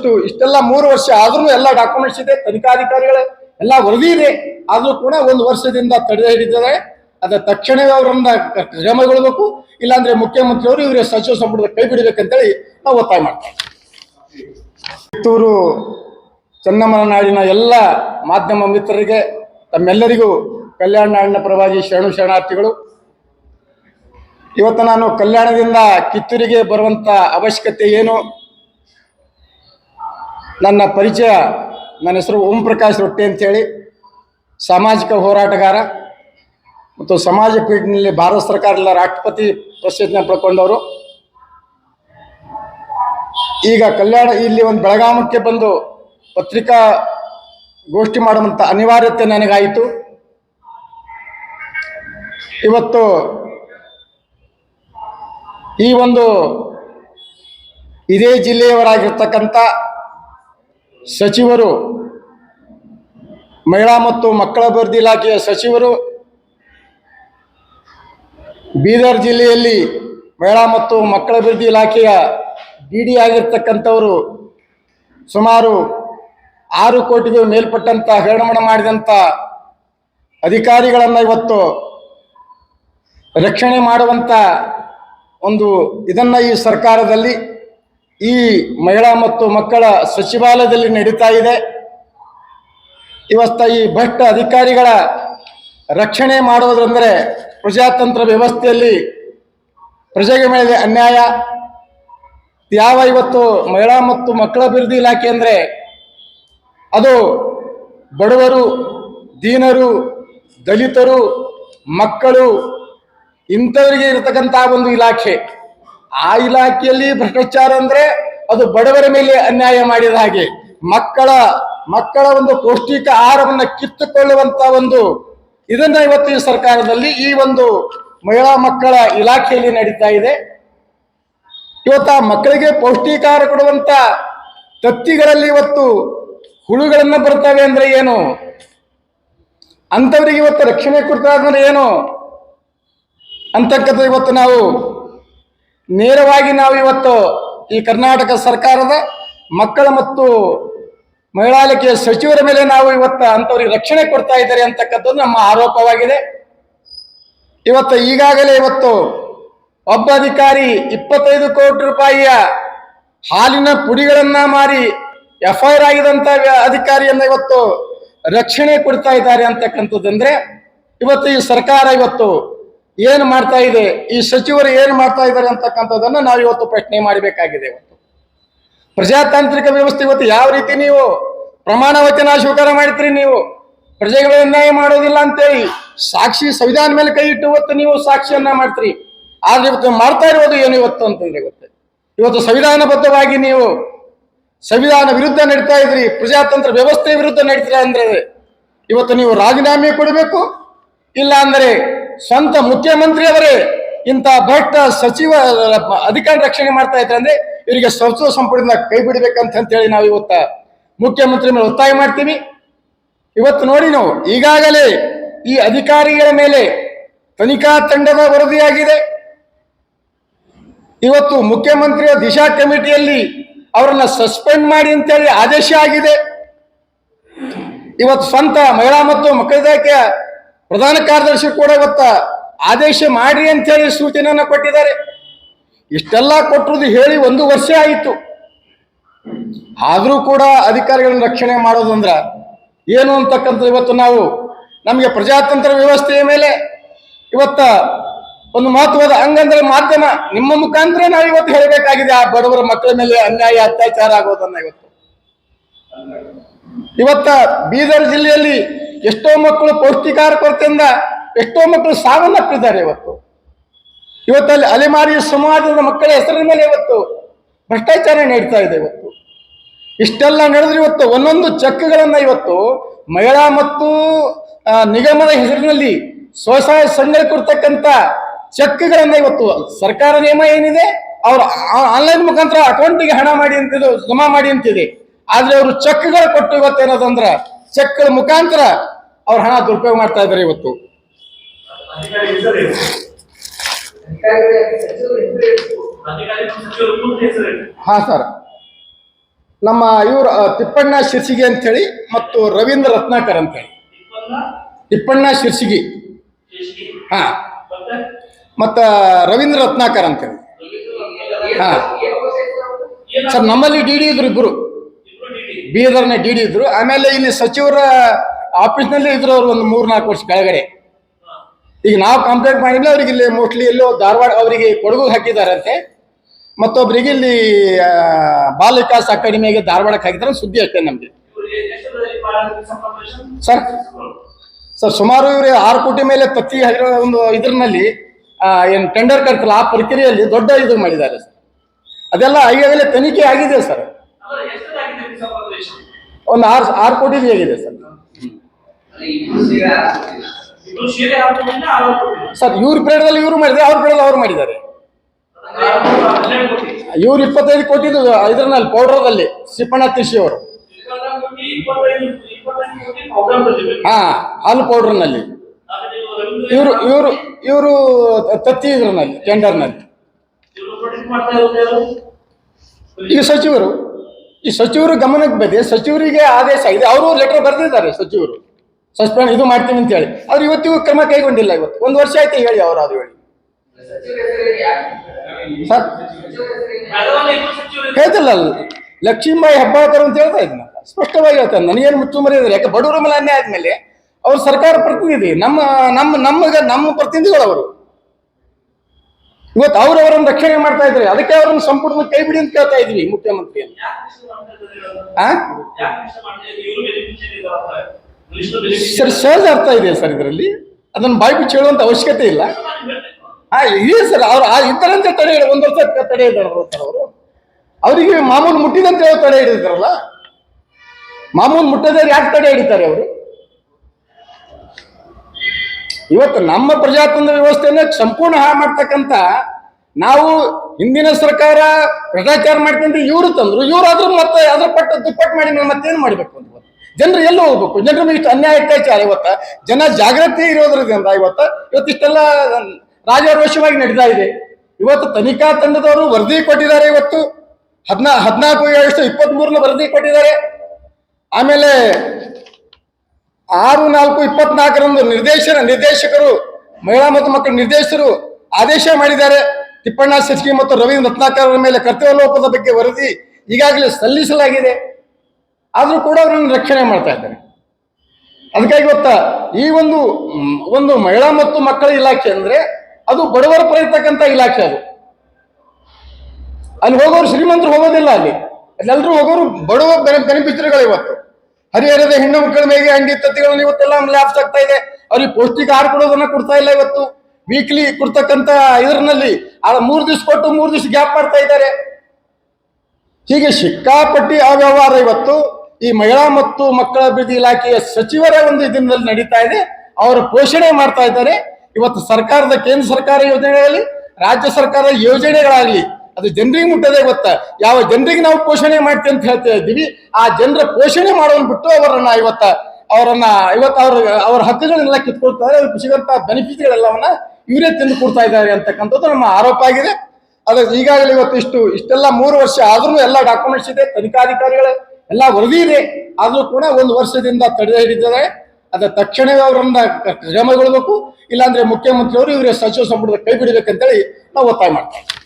ಇಷ್ಟು ಇಷ್ಟೆಲ್ಲ ಮೂರು ವರ್ಷ ಆದ್ರೂ ಎಲ್ಲ ಡಾಕ್ಯುಮೆಂಟ್ಸ್ ಇದೆ, ತನಿಖಾಧಿಕಾರಿಗಳ, ಎಲ್ಲ ವರದಿ ಇದೆ. ಆದ್ರೂ ಕೂಡ ಒಂದು ವರ್ಷದಿಂದ ತಡೆ ಹಿಡಿದರೆ ಅದ ತಕ್ಷಣವೇ ಅವರನ್ನ ಕ್ರಮಗೊಳ್ಬೇಕು. ಇಲ್ಲಾಂದ್ರೆ ಮುಖ್ಯಮಂತ್ರಿಯವರು ಇವರ ಸಚಿವ ಸಂಪುಟದ ಕೈ ಬಿಡಬೇಕಂತೇಳಿ ನಾವು ಒತ್ತಾಯ ಮಾಡ್ತೇವೆ ಕಿತ್ತೂರು ಚೆನ್ನಮ್ಮನ ನಾಡಿನ ಎಲ್ಲ ಮಾಧ್ಯಮ ಮಿತ್ರರಿಗೆ, ತಮ್ಮೆಲ್ಲರಿಗೂ ಕಲ್ಯಾಣ ನಾಡಿನ ಪರವಾಗಿ ಶರಣು ಶರಣಾರ್ಥಿಗಳು. ಇವತ್ತು ನಾನು ಕಲ್ಯಾಣದಿಂದ ಕಿತ್ತೂರಿಗೆ ಬರುವಂತ ಅವಶ್ಯಕತೆ ಏನು? ನನ್ನ ಪರಿಚಯ, ನನ್ನ ಹೆಸರು ಓಂ ಪ್ರಕಾಶ್ ರೊಟ್ಟಿ ಅಂತೇಳಿ. ಸಾಮಾಜಿಕ ಹೋರಾಟಗಾರ ಮತ್ತು ಸಮಾಜ ಪೀಠನಲ್ಲಿ ಭಾರತ ಸರ್ಕಾರದಿಂದ ರಾಷ್ಟ್ರಪತಿ ಪ್ರಶಸ್ತಿನ ಪಡ್ಕೊಂಡವರು. ಈಗ ಕಲ್ಯಾಣ, ಇಲ್ಲಿ ಒಂದು ಬೆಳಗಾಮಕ್ಕೆ ಬಂದು ಪತ್ರಿಕಾ ಗೋಷ್ಠಿ ಮಾಡುವಂಥ ಅನಿವಾರ್ಯತೆ ನನಗಾಯಿತು. ಇವತ್ತು ಈ ಒಂದು ಇದೇ ಜಿಲ್ಲೆಯವರಾಗಿರ್ತಕ್ಕಂಥ ಸಚಿವರು, ಮಹಿಳಾ ಮತ್ತು ಮಕ್ಕಳ ಅಭಿವೃದ್ಧಿ ಇಲಾಖೆಯ ಸಚಿವರು, ಬೀದರ್ ಜಿಲ್ಲೆಯಲ್ಲಿ ಮಹಿಳಾ ಮತ್ತು ಮಕ್ಕಳ ಅಭಿವೃದ್ಧಿ ಇಲಾಖೆಯ ಡಿ ಡಿ ಆಗಿರ್ತಕ್ಕಂಥವರು ಸುಮಾರು ಆರು ಕೋಟಿಗೂ ಮೇಲ್ಪಟ್ಟಂಥ ಹೇಳಮಣ ಮಾಡಿದಂಥ ಅಧಿಕಾರಿಗಳನ್ನು ಇವತ್ತು ರಕ್ಷಣೆ ಮಾಡುವಂಥ ಒಂದು ಇದನ್ನ ಈ ಸರ್ಕಾರದಲ್ಲಿ ಈ ಮಹಿಳಾ ಮತ್ತು ಮಕ್ಕಳ ಸಚಿವಾಲಯದಲ್ಲಿ ನಡೀತಾ ಇದೆ. ಇವತ್ತ ಈ ಭಟ್ಟ ಅಧಿಕಾರಿಗಳ ರಕ್ಷಣೆ ಮಾಡುವುದಂದರೆ ಪ್ರಜಾತಂತ್ರ ವ್ಯವಸ್ಥೆಯಲ್ಲಿ ಪ್ರಜೆಗೆ ಮೇಲೆ ಅನ್ಯಾಯ. ಯಾವ ಇವತ್ತು ಮಹಿಳಾ ಮತ್ತು ಮಕ್ಕಳ ಅಭಿವೃದ್ಧಿ ಇಲಾಖೆ ಅಂದರೆ ಅದು ಬಡವರು, ದೀನರು, ದಲಿತರು, ಮಕ್ಕಳು ಇಂಥವರಿಗೆ ಇರತಕ್ಕಂಥ ಒಂದು ಇಲಾಖೆ. ಆ ಇಲಾಖೆಯಲ್ಲಿ ಭ್ರಷ್ಟಾಚಾರ ಅಂದ್ರೆ ಅದು ಬಡವರ ಮೇಲೆ ಅನ್ಯಾಯ ಮಾಡಿದ ಹಾಗೆ. ಮಕ್ಕಳ ಮಕ್ಕಳ ಒಂದು ಪೌಷ್ಟಿಕ ಆಹಾರವನ್ನು ಕಿತ್ತುಕೊಳ್ಳುವಂತ ಒಂದು ಇದನ್ನ ಇವತ್ತು ಸರ್ಕಾರದಲ್ಲಿ ಈ ಒಂದು ಮಹಿಳಾ ಮಕ್ಕಳ ಇಲಾಖೆಯಲ್ಲಿ ನಡೀತಾ ಇದೆ. ಇವತ್ತು ಮಕ್ಕಳಿಗೆ ಮಕ್ಕಳಿಗೆ ಪೌಷ್ಟಿಕಾಹಾರ ಕೊಡುವಂತ ತತ್ತಿಗಳಲ್ಲಿ ಇವತ್ತು ಹುಳುಗಳನ್ನ ಬರ್ತವೆ ಅಂದ್ರೆ ಏನು? ಅಂಥವರಿಗೆ ಇವತ್ತು ರಕ್ಷಣೆ ಕೊಡ್ತಾರೆ ಅಂದ್ರೆ ಏನು? ಅಂತಕ್ಕಂಥ ಇವತ್ತು ನಾವು ನೇರವಾಗಿ ನಾವು ಇವತ್ತು ಈ ಕರ್ನಾಟಕ ಸರ್ಕಾರದ ಮಕ್ಕಳ ಮತ್ತು ಮಹಿಳಾ ಇಲಾಖೆಯ ಸಚಿವರ ಮೇಲೆ ನಾವು ಇವತ್ತು ಅಂಥವ್ರಿಗೆ ರಕ್ಷಣೆ ಕೊಡ್ತಾ ಇದ್ದಾರೆ ಅಂತಕ್ಕಂಥದ್ದು ನಮ್ಮ ಆರೋಪವಾಗಿದೆ. ಇವತ್ತು ಈಗಾಗಲೇ ಇವತ್ತು ಒಬ್ಬ ಅಧಿಕಾರಿ ಇಪ್ಪತ್ತೈದು ಕೋಟಿ ರೂಪಾಯಿಯ ಹಾಲಿನ ಪುಡಿಗಳನ್ನ ಮಾರಿ ಎಫ್ ಐ ಆರ್ ಆಗಿದಂತ ವ್ಯ- ಅಧಿಕಾರಿಯನ್ನ ಇವತ್ತು ರಕ್ಷಣೆ ಕೊಡ್ತಾ ಇದ್ದಾರೆ ಅಂತಕ್ಕಂಥದ್ದಂದ್ರೆ ಇವತ್ತು ಈ ಸರ್ಕಾರ ಇವತ್ತು ಏನು ಮಾಡ್ತಾ ಇದೆ? ಈ ಸಚಿವರು ಏನು ಮಾಡ್ತಾ ಇದ್ದಾರೆ ಅಂತಕ್ಕಂಥದ್ದನ್ನ ನಾವು ಇವತ್ತು ಪ್ರಶ್ನೆ ಮಾಡಬೇಕಾಗಿದೆ ಇವತ್ತು. ಪ್ರಜಾತಾಂತ್ರಿಕ ವ್ಯವಸ್ಥೆ ಇವತ್ತು ಯಾವ ರೀತಿ ನೀವು ಪ್ರಮಾಣ ವಚನ ಸ್ವೀಕಾರ ಮಾಡ್ತೀರಿ ನೀವು? ಪ್ರಜೆಗಳ ಅನ್ಯಾಯ ಮಾಡೋದಿಲ್ಲ ಅಂತೇಳಿ ಸಾಕ್ಷಿ ಸಂವಿಧಾನ ಮೇಲೆ ಕೈ ಇಟ್ಟು ಇವತ್ತು ನೀವು ಸಾಕ್ಷಿಯನ್ನ ಮಾಡ್ತೀರಿ. ಆದ್ರೆ ಇವತ್ತು ಮಾಡ್ತಾ ಇರೋದು ಏನು ಇವತ್ತು ಅಂತಂದ್ರೆ ಇವತ್ತು ಇವತ್ತು ಸಂವಿಧಾನಬದ್ಧವಾಗಿ ನೀವು ಸಂವಿಧಾನ ವಿರುದ್ಧ ನಡೀತಾ ಇದ್ರಿ, ಪ್ರಜಾತಂತ್ರ ವ್ಯವಸ್ಥೆ ವಿರುದ್ಧ ನಡೀತೀರಾ ಅಂದ್ರೆ ಇವತ್ತು ನೀವು ರಾಜೀನಾಮೆ ಕೊಡಬೇಕು? ಇಲ್ಲ ಅಂದರೆ ಸ್ವಂತ ಮುಖ್ಯಮಂತ್ರಿಯವರೇ ಇಂಥ ಭ್ರಷ್ಟ ಸಚಿವ, ಅಧಿಕಾರ ರಕ್ಷಣೆ ಮಾಡ್ತಾ ಇದ್ದಾರೆ ಅಂದ್ರೆ ಇವರಿಗೆ ಸಚಿವ ಸಂಪುಟದಿಂದ ಕೈ ಬಿಡಬೇಕಂತ ಹೇಳಿ ನಾವು ಇವತ್ತ ಮುಖ್ಯಮಂತ್ರಿ ಮೇಲೆ ಒತ್ತಾಯ ಮಾಡ್ತೀವಿ. ಇವತ್ತು ನೋಡಿ ನಾವು, ಈಗಾಗಲೇ ಈ ಅಧಿಕಾರಿಗಳ ಮೇಲೆ ತನಿಖಾ ತಂಡದ ವರದಿಯಾಗಿದೆ. ಇವತ್ತು ಮುಖ್ಯಮಂತ್ರಿಯ ದಿಶಾ ಕಮಿಟಿಯಲ್ಲಿ ಅವರನ್ನ ಸಸ್ಪೆಂಡ್ ಮಾಡಿ ಅಂತೇಳಿ ಆದೇಶ ಆಗಿದೆ. ಇವತ್ತು ಸ್ವಂತ ಮಹಿಳಾ ಮತ್ತು ಮಕ್ಕಳ ಪ್ರಧಾನ ಕಾರ್ಯದರ್ಶಿ ಕೂಡ ಇವತ್ತ ಆದೇಶ ಮಾಡಿ ಅಂತೇಳಿ ಸೂಚನೆಯನ್ನು ಕೊಟ್ಟಿದ್ದಾರೆ. ಇಷ್ಟೆಲ್ಲ ಕೊಟ್ಟರುದು ಹೇಳಿ ಒಂದು ವರ್ಷ ಆಯಿತು. ಆದರೂ ಕೂಡ ಅಧಿಕಾರಿಗಳನ್ನ ರಕ್ಷಣೆ ಮಾಡೋದಂದ್ರೆ ಏನು ಅಂತಕ್ಕಂಥ ಇವತ್ತು ನಾವು ನಮಗೆ ಪ್ರಜಾತಂತ್ರ ವ್ಯವಸ್ಥೆಯ ಮೇಲೆ ಇವತ್ತ ಒಂದು ಮಹತ್ವದ ಹಂಗಂದ್ರೆ ಮಾಧ್ಯಮ ನಿಮ್ಮ ಮುಖಾಂತರ ನಾವು ಇವತ್ತು ಹೇಳಬೇಕಾಗಿದೆ, ಆ ಬಡವರ ಮಕ್ಕಳ ಮೇಲೆ ಅನ್ಯಾಯ, ಅತ್ಯಾಚಾರ ಆಗೋದನ್ನ ಇವತ್ತು. ಇವತ್ತ ಬೀದರ್ ಜಿಲ್ಲೆಯಲ್ಲಿ ಎಷ್ಟೋ ಮಕ್ಕಳು ಪೌಷ್ಟಿಕಾರ ಕೊರತೆಯಿಂದ ಎಷ್ಟೋ ಮಕ್ಕಳು ಸಾವನ್ನಪ್ಪಿದ್ದಾರೆ ಇವತ್ತು. ಇವತ್ತಲ್ಲಿ ಅಲೆಮಾರಿ ಸಮಾಜದ ಮಕ್ಕಳ ಹೆಸರಿನ ಮೇಲೆ ಇವತ್ತು ಭ್ರಷ್ಟಾಚಾರ ನಡೀತಾ ಇದೆ ಇವತ್ತು. ಇಷ್ಟೆಲ್ಲ ನಡೆದ್ರೆ ಇವತ್ತು ಒಂದೊಂದು ಚೆಕ್ಗಳನ್ನು ಇವತ್ತು ಮಹಿಳಾ ಮತ್ತು ನಿಗಮದ ಹೆಸರಿನಲ್ಲಿ ಸ್ವಸಹಾಯ ಸಂಘ ಕೊಡ್ತಕ್ಕಂಥ ಚೆಕ್ಗಳನ್ನು ಇವತ್ತು ಸರ್ಕಾರ ನಿಯಮ ಏನಿದೆ, ಅವರು ಆನ್ಲೈನ್ ಮುಖಾಂತರ ಅಕೌಂಟಿಗೆ ಹಣ ಮಾಡಿ ಅಂತಿದ್ದು ಜಮಾ ಮಾಡಿ ಅಂತಿದೆ. ಆದ್ರೆ ಅವರು ಚೆಕ್ಗಳು ಕೊಟ್ಟು ಇವತ್ತು ಅಂದ್ರೆ ಚೆಕ್ಗಳ ಮುಖಾಂತರ ಅವ್ರ ಹಣ ದುರುಪಯೋಗ ಮಾಡ್ತಾ ಇದ್ದಾರೆ ಇವತ್ತು. ಹಾ ಸರ್. ನಮ್ಮ ಇವರು ತಿಪ್ಪಣ್ಣ ಶಿರ್ಸಿಗೆ ಅಂತೇಳಿ ಮತ್ತು ರವೀಂದ್ರ ರತ್ನಾಕರ್ ಅಂತೇಳಿ ತಿಪ್ಪಣ್ಣ ಶಿರ್ಸಿಗಿ. ಹಾ. ಮತ್ತ ರವೀಂದ್ರ ರತ್ನಾಕರ್ ಅಂತೇಳಿ ಹಾ. ಸರ್, ನಮ್ಮಲ್ಲಿ ಡಿ ಡಿ ಇದ್ರು ಇಬ್ಬರು ಬೀದರ್ನ ಡಿ ಡಿ ಇದ್ರು. ಆಮೇಲೆ ಇಲ್ಲಿ ಸಚಿವರ ಆಫೀಸ್ನಲ್ಲಿ ಇದ್ರು ಅವರು ಒಂದು ಮೂರು ನಾಲ್ಕು ವರ್ಷ ಕೆಳಗಡೆ. ಈಗ ನಾವು ಕಂಪ್ಲೇಂಟ್ ಮಾಡಿದ್ರೆ ಅವ್ರಿಗೆ ಇಲ್ಲಿ ಮೋಸ್ಟ್ಲಿ ಎಲ್ಲೋ ಧಾರವಾಡ ಅವರಿಗೆ ಕೊಡಗು ಹಾಕಿದಾರಂತೆ. ಮತ್ತೊಬ್ಬರಿಗೆ ಇಲ್ಲಿ ಬಾಲ್ ವಿಕಾಸ್ ಅಕಾಡೆಮಿಗೆ ಧಾರವಾಡಕ್ಕೆ ಹಾಕಿದ್ರೆ. ಸುದ್ದಿ ಅಷ್ಟೇ ನಮಗೆ. ಸರ್ ಸರ್, ಸುಮಾರು ಇವರು ಆರು ಕೋಟಿ ಮೇಲೆ ಪ್ರತಿ ಒಂದು ಇದ್ರಲ್ಲಿ ಏನು ಟೆಂಡರ್ ಕರ್ತಲ್ಲ ಆ ಪ್ರಕ್ರಿಯೆಯಲ್ಲಿ ದೊಡ್ಡ ಇದು ಮಾಡಿದ್ದಾರೆ ಸರ್. ಅದೆಲ್ಲ ಈಗಾಗಲೇ ತನಿಖೆ ಆಗಿದೆ ಸರ್. ಒಂದು ಆರು ಆರು ಕೋಟಿ ಹೇಗಿದೆ ಸರ್. ಸರ್, ಇವ್ರ ಪೇಡದಲ್ಲಿ ಇವರು ಮಾಡಿದ್ದಾರೆ ಅವ್ರ ಪೀರಿಯಡ್ ಅವ್ರು ಮಾಡಿದ್ದಾರೆ. ಇವ್ರು ಇಪ್ಪತ್ತೈದು ಕೋಟಿ ಇದರಲ್ಲಿ, ಪೌಡ್ರದಲ್ಲಿ ಸಿಪ್ಪಣ್ಣ ತಿರ್ಸಿ ಅವರು. ಹಾ, ಹಾಲು ಪೌಡ್ರ್ನಲ್ಲಿ. ಇವ್ರು, ಇವರು ಇವರು ತತ್ತಿ ಇದ್ರಲ್ಲಿ ಟೆಂಡರ್ನಲ್ಲಿ ಈಗ ಸಚಿವರು ಈ ಸಚಿವರು ಗಮನಕ್ಕೆ ಬಂದೆ. ಸಚಿವರಿಗೆ ಆದೇಶ ಇದೆ. ಅವರು ಲೆಟರ್ ಬರೆದಿದ್ದಾರೆ ಸಚಿವರು. ಸಸ್ಪೆಂಡ್ ಇದು ಮಾಡ್ತೀನಿ ಅಂತ ಹೇಳಿ. ಅವ್ರು ಇವತ್ತಿಗೂ ಕ್ರಮ ಕೈಗೊಂಡಿಲ್ಲ ಇವತ್ತು. ಒಂದು ವರ್ಷ ಆಯ್ತು ಹೇಳಿ ಅವರು ಅದು ಹೇಳಿ. ಸರ್, ಹೇಳ್ತಿಲ್ಲ ಲಕ್ಷ್ಮೀಬಾಯಿ ಹೆಬ್ಬಾಳ್ಕರ್ ಅಂತ ಹೇಳ್ತಾ ಇದ್ನ ಸ್ಪಷ್ಟವಾಗಿ ಹೇಳ್ತಾರೆ ನನಗೇನು ಮುಚ್ಚುಮರಿ ಇದ್ರೆ ಯಾಕೆ ಬಡವರ ಮೇಲೆ ಅನ್ಯಾಯ ಆದ್ಮೇಲೆ ಅವ್ರು ಸರ್ಕಾರ ಪ್ರತಿನಿಧಿ. ನಮ್ಮ ನಮ್ಮ ನಮ್ಮ ಪ್ರತಿನಿಧಿಗಳು ಅವರು ಇವತ್ತು ಅವ್ರು ಅವರನ್ನು ರಕ್ಷಣೆ ಮಾಡ್ತಾ ಇದ್ದಾರೆ. ಅದಕ್ಕೆ ಅವರನ್ನು ಸಂಪೂರ್ಣ ಕೈ ಬಿಡಿ ಅಂತ ಕೇಳ್ತಾ ಇದ್ವಿ ಮುಖ್ಯಮಂತ್ರಿಯನ್ನು. ಸರ್ ಸಹಜ ಅರ್ಥ ಇದೆ ಸರ್ ಇದರಲ್ಲಿ? ಅದನ್ನು ಬಾಯಿ ಬಿಚ್ಚಿ ಹೇಳುವಂತ ಅವಶ್ಯಕತೆ ಇಲ್ಲ. ಹಾ ಇದೆ ಸರ್ ಅವ್ರು ಆ ಇದ್ದರಂತೆ ತಡೆ ಹಿಡಿ ಒಂದು ವರ್ಷ ತಡೆ ಇದ್ದಾರೆ ಸರ್ ಅವರು. ಅವರಿಗೆ ಮಾಮೂಲು ಮುಟ್ಟಿದಂತೆ ತಡೆ ಹಿಡಿದಾರಲ್ಲ ಮಾಮೂಲು ಮುಟ್ಟದೇ ಯಾಕೆ ತಡೆ ಹಿಡಿತಾರೆ ಅವರು? ಇವತ್ತು ನಮ್ಮ ಪ್ರಜಾತಂತ್ರ ವ್ಯವಸ್ಥೆಯನ್ನು ಸಂಪೂರ್ಣ ಹಾಳು ಮಾಡ್ತಕ್ಕಂಥ ನಾವು ಹಿಂದಿನ ಸರ್ಕಾರ ಭ್ರಷ್ಟಾಚಾರ ಮಾಡ್ಕೊಂಡ್ರೆ ಇವರು ತಂದ್ರು ಇವರಾದ್ರೂ ಮತ್ತೆ ಅದ್ರ ಪಟ್ಟು ದುಪ್ಪಟ್ಟು ಮಾಡಿ ನಾವು ಮತ್ತೇನು ಮಾಡಬೇಕು ಅಂತ ಜನರು ಎಲ್ಲೂ ಹೋಗ್ಬೇಕು? ಜನರ ಇಷ್ಟು ಅನ್ಯಾಯ ಅತ್ಯಾಚಾರ ಇವತ್ತ? ಜನ ಜಾಗೃತಿ ಇರೋದ್ರಿಂದ ಇವತ್ತು? ಇವತ್ತಿಷ್ಟೆಲ್ಲ ರಾಜಾರೋಷವಾಗಿ ನಡೀತಾ ಇದೆ. ಇವತ್ತು ತನಿಖಾ ತಂಡದವರು ವರದಿ ಕೊಟ್ಟಿದ್ದಾರೆ ಇವತ್ತು. ಹದಿನಾ, ಹದಿನಾಲ್ಕು, ಎರಡು ಇಪ್ಪತ್ತ್ ಮೂರನ ವರದಿ ಕೊಟ್ಟಿದ್ದಾರೆ. ಆಮೇಲೆ ಆರು ನಾಲ್ಕು ಇಪ್ಪತ್ನಾಲ್ಕರಂದು ನಿರ್ದೇಶನ ನಿರ್ದೇಶಕರು ಮಹಿಳಾ ಮತ್ತು ಮಕ್ಕಳ ನಿರ್ದೇಶಕರು ಆದೇಶ ಮಾಡಿದ್ದಾರೆ ತಿಪ್ಪಣ್ಣ ಶಶಿ ಮತ್ತು ರವೀಂದ್ರ ರತ್ನಾಕರ್ ಮೇಲೆ ಕರ್ತವ್ಯ ಲೋಪದ ಬಗ್ಗೆ ವರದಿ ಈಗಾಗಲೇ ಸಲ್ಲಿಸಲಾಗಿದೆ ಆದರೂ ಕೂಡ ಅವರನ್ನು ರಕ್ಷಣೆ ಮಾಡ್ತಾ ಇದ್ದಾರೆ ಅದಕ್ಕಾಗಿ ಗೊತ್ತಾ ಈ ಒಂದು ಒಂದು ಮಹಿಳಾ ಮತ್ತು ಮಕ್ಕಳ ಇಲಾಖೆ ಅಂದ್ರೆ ಅದು ಬಡವರ ಪರ ಇರ್ತಕ್ಕಂಥ ಇಲಾಖೆ ಅದು ಅಲ್ಲಿ ಹೋಗೋರು ಶ್ರೀಮಂತರು ಹೋಗೋದಿಲ್ಲ ಅಲ್ಲಿ ಅಲ್ಲೆಲ್ಲರೂ ಹೋಗೋರು ಬಡವ ಬೆನಿಫಿಷರಿಗಳು ಇವತ್ತು ಹರಿಹರದ ಹೆಣ್ಣು ಮಕ್ಕಳ ಮೇಲೆ ಹಂಗೆ ತತ್ತಿಗಳನ್ನು ಇವತ್ತೆಲ್ಲ ಲ್ಯಾಬ್ಸ್ ಆಗ್ತಾ ಇದೆ. ಅವ್ರಿಗೆ ಪೌಷ್ಟಿಕ ಆಹಾರ ಕೊಡೋದನ್ನ ಕೊಡ್ತಾ ಇಲ್ಲ ಇವತ್ತು. ವೀಕ್ಲಿ ಕೊಡ್ತಕ್ಕಂತ ಇದರಲ್ಲಿ ಆ ಮೂರು ದಿವಸ ಕೊಟ್ಟು ಮೂರು ದಿವಸ ಗ್ಯಾಪ್ ಮಾಡ್ತಾ ಇದ್ದಾರೆ. ಹೀಗೆ ಸಿಕ್ಕಾಪಟ್ಟಿ ಅವ್ಯವಹಾರ ಇವತ್ತು. ಈ ಮಹಿಳಾ ಮತ್ತು ಮಕ್ಕಳ ಅಭಿವೃದ್ಧಿ ಇಲಾಖೆಯ ಸಚಿವರ ಒಂದು ದಿನದಲ್ಲಿ ನಡೀತಾ ಇದೆ. ಅವರ ಪೋಷಣೆ ಮಾಡ್ತಾ ಇದ್ದಾರೆ. ಇವತ್ತು ಸರ್ಕಾರದ, ಕೇಂದ್ರ ಸರ್ಕಾರ ಯೋಜನೆಗಳಲ್ಲಿ ರಾಜ್ಯ ಸರ್ಕಾರದ ಯೋಜನೆಗಳಾಗ್ಲಿ ಅದು ಜನರಿಗೆ ಮುಟ್ಟದೇ ಗೊತ್ತ. ಯಾವ ಜನರಿಗೆ ನಾವು ಪೋಷಣೆ ಮಾಡ್ತೀವಿ ಅಂತ ಹೇಳ್ತಾ ಇದ್ದೀವಿ, ಆ ಜನರ ಪೋಷಣೆ ಮಾಡೋನ್ ಬಿಟ್ಟು ಅವರನ್ನ ಇವತ್ತ ಅವರನ್ನ ಇವತ್ತು ಅವ್ರ ಅವ್ರ ಹಕ್ಕುಗಳನ್ನೆಲ್ಲ ಕಿತ್ಕೊಳ್ತಾರೆ ಅವ್ರಿಗೆ ಸಿಗಂತ ಬೆನಿಫಿಟ್ಗಳೆಲ್ಲವನ್ನ ಇವರೇ ತಿಂದು ಕೊಡ್ತಾ ಇದ್ದಾರೆ ಅಂತಕ್ಕಂಥದ್ದು ನಮ್ಮ ಆರೋಪ ಆಗಿದೆ. ಅದು ಈಗಾಗಲೇ ಇವತ್ತು ಇಷ್ಟು, ಇಷ್ಟೆಲ್ಲ ಮೂರು ವರ್ಷ ಆದ್ರೂ ಎಲ್ಲ ಡಾಕ್ಯುಮೆಂಟ್ಸ್ ಇದೆ, ತನಿಖಾಧಿಕಾರಿಗಳ ಎಲ್ಲ ವರದಿ ಇದೆ. ಆದ್ರೂ ಕೂಡ ಒಂದು ವರ್ಷದಿಂದ ತಡೆ ಹಿಡಿದಿದ್ದಾರೆ. ಅದ ತಕ್ಷಣವೇ ಅವರನ್ನ ಕ್ರಮಗೊಳ್ಬೇಕು ಇಲ್ಲಾಂದ್ರೆ ಮುಖ್ಯಮಂತ್ರಿಯವರು ಇವರ ಸಚಿವ ಸಂಪುಟದ ಕೈ ಬಿಡಬೇಕಂತೇಳಿ ನಾವು ಒತ್ತಾಯ ಮಾಡ್ತೀವಿ